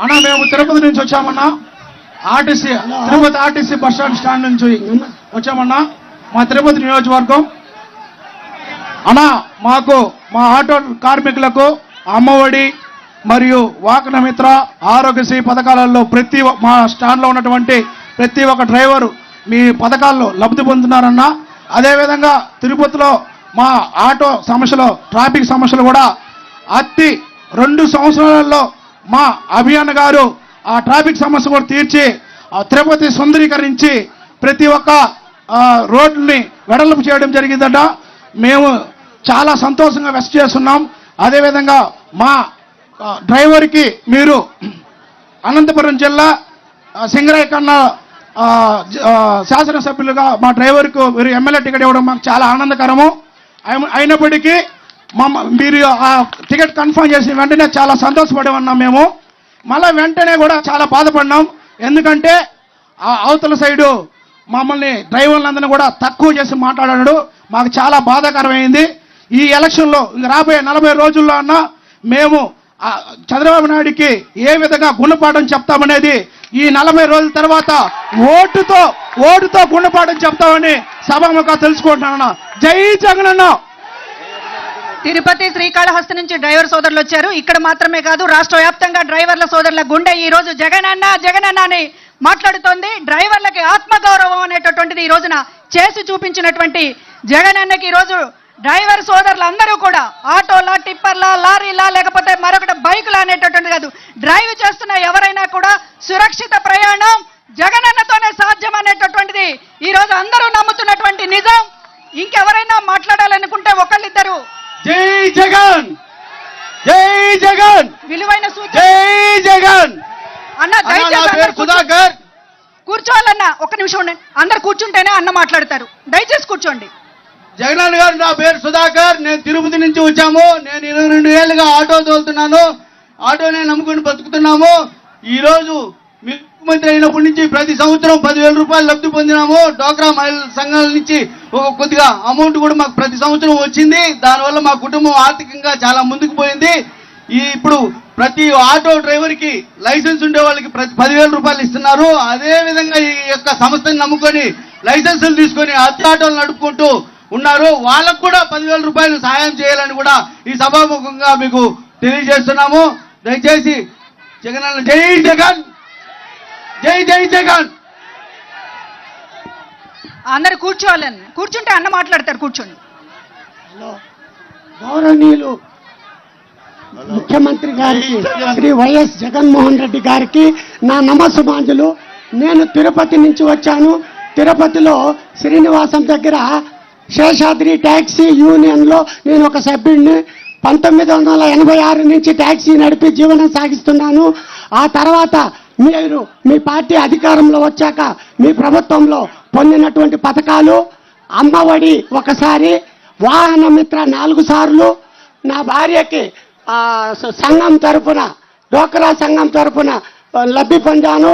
అన్నా మేము తిరుపతి నుంచి వచ్చామన్నా. RTC Tirupati RTC bus stand stand నుంచి వచ్చామన్నా. మా తిరుపతి నియోజకవర్గం. అన్నా మాకు మా ఆటో కార్మికులకు అమ్మఒడి మరియు వాహన మిత్ర ఆరోగ్యశ్రీ పథకాలలో ప్రతి మా స్టాండ్లో ఉన్నటువంటి ప్రతి ఒక్క డ్రైవరు మీ పథకాల్లో లబ్ధి పొందుతున్నారన్నా. అదేవిధంగా తిరుపతిలో మా ఆటో సమస్యలు ట్రాఫిక్ సమస్యలు కూడా అతి రెండు సంవత్సరాలలో మా అభియాన్ గారు ఆ ట్రాఫిక్ సమస్య కూడా తీర్చి ఆ తిరుపతి సుందరీకరించి ప్రతి ఒక్క రోడ్ని రోడ్లని వెడల్పు చేయడం జరిగిందట. మేము చాలా సంతోషంగా వెస్ట్ చేస్తున్నాం. అదేవిధంగా మా డ్రైవర్కి మీరు అనంతపురం జిల్లా సింగరాయ కన్నా శాసనసభ్యులుగా మా డ్రైవర్కు మీరు ఎమ్మెల్యే టికెట్ ఇవ్వడం మాకు చాలా ఆనందకరము. అయిన- అయినప్పటికీ మమ్మ మీరు ఆ టికెట్ కన్ఫర్మ్ చేసిన వెంటనే చాలా సంతోషపడి ఉన్నాం మేము. మళ్ళీ వెంటనే కూడా చాలా బాధపడినాం. ఎందుకంటే ఆ అవతల సైడు మమ్మల్ని డ్రైవర్లందరినీ కూడా తక్కువ చేసి మాట్లాడాడు. మాకు చాలా బాధాకరమైంది. ఈ ఎలక్షన్లో రాబోయే నలభై రోజుల్లో అన్న మేము చంద్రబాబు నాయుడికి ఏ విధంగా గుణపాఠం చెప్తామనేది ఈ నలభై రోజుల తర్వాత ఓటుతో ఓటుతో గుణపాఠం చెప్తామని సభాముఖంగా తెలుసుకుంటున్నాను జై జగనన్న! తిరుపతి శ్రీకాళహస్తి నుంచి డ్రైవర్ సోదరులు వచ్చారు. ఇక్కడ మాత్రమే కాదు రాష్ట్ర వ్యాప్తంగా డ్రైవర్ల సోదరుల గుండె ఈ రోజు జగనన్న జగనన్న అని మాట్లాడుతోంది. డ్రైవర్లకి ఆత్మగౌరవం అనేటటువంటిది ఈ రోజున చేసి చూపించినటువంటి జగనన్నకి ఈ రోజు డ్రైవర్ సోదరులందరూ కూడా ఆటోలా టిప్పర్లా లారీలా లేకపోతే మరొకటి బైకులా అనేటటువంటిది కాదు. డ్రైవ్ చేస్తున్న ఎవరైనా కూడా సురక్షిత ప్రయాణం జగనన్నతోనే సాధ్యం అనేటటువంటిది ఈ రోజు అందరూ నమ్ముతున్నటువంటి నిజం. ఇంకెవరైనా మాట్లాడాలనుకుంటే ఒకళ్ళిద్దరు జై జగన్! జై జగన్! విలువైన జై జగన్! అన్న దయచేసి సుధాకర్. కూర్చోవాలన్న ఒక్క నిమిషం ఉండండి. అందరు కూర్చుంటేనే అన్న మాట్లాడతారు. దయచేసి కూర్చోండి. జగనన్న గారు నా పేరు సుధాకర్. నేను తిరుపతి నుంచి వచ్చాము. నేను ఇరవై రెండు ఏళ్ళుగా ఆటో తోలుతున్నాను. ఆటోనే నమ్ముకుని బతుకుతున్నాము. ఈ రోజు మీ ముఖ్యమంత్రి అయినప్పటి నుంచి ప్రతి సంవత్సరం పదివేల రూపాయలు లబ్ధి పొందినాము. డోక్రా మహిళల సంఘాల నుంచి ఒక కొద్దిగా అమౌంట్ కూడా మాకు ప్రతి సంవత్సరం వచ్చింది. దానివల్ల మా కుటుంబం ఆర్థికంగా చాలా ముందుకు పోయింది. ఈ ఇప్పుడు ప్రతి ఆటో డ్రైవర్కి లైసెన్స్ ఉండే వాళ్ళకి ప్రతి పదివేల రూపాయలు ఇస్తున్నారు. అదే విధంగా ఈ యొక్క సంస్థని నమ్ముకొని లైసెన్సులు తీసుకొని అద్దె ఆటోలు నడుపుకుంటూ ఉన్నారు. వాళ్ళకు కూడా పదివేల రూపాయలు సహాయం చేయాలని కూడా ఈ సభాముఖంగా మీకు తెలియజేస్తున్నాము. దయచేసి జగన్ జై జగన్! జై జై జగన్ అందరు కూర్చోవాలని. కూర్చుంటే అన్న మాట్లాడతారు కూర్చోండి. గౌరవనీయులు ముఖ్యమంత్రి గారికి శ్రీ వైఎస్ జగన్మోహన్ రెడ్డి గారికి నా నమస్సుమాంజులు. నేను తిరుపతి నుంచి వచ్చాను. తిరుపతిలో శ్రీనివాసం దగ్గర శేషాద్రి ట్యాక్సీ యూనియన్లో నేను ఒక సభ్యుడిని పంతొమ్మిది వందల ఎనభై ఆరు నుంచి ట్యాక్సీ నడిపి జీవనం సాగిస్తున్నాను. ఆ తర్వాత మీరు మీ పార్టీ అధికారంలో వచ్చాక మీ ప్రభుత్వంలో పొందినటువంటి పథకాలు అమ్మఒడి ఒకసారి వాహన మిత్ర నాలుగు సార్లు నా భార్యకి సంఘం తరపున డోకరా సంఘం తరపున లబ్ధి పొందాను.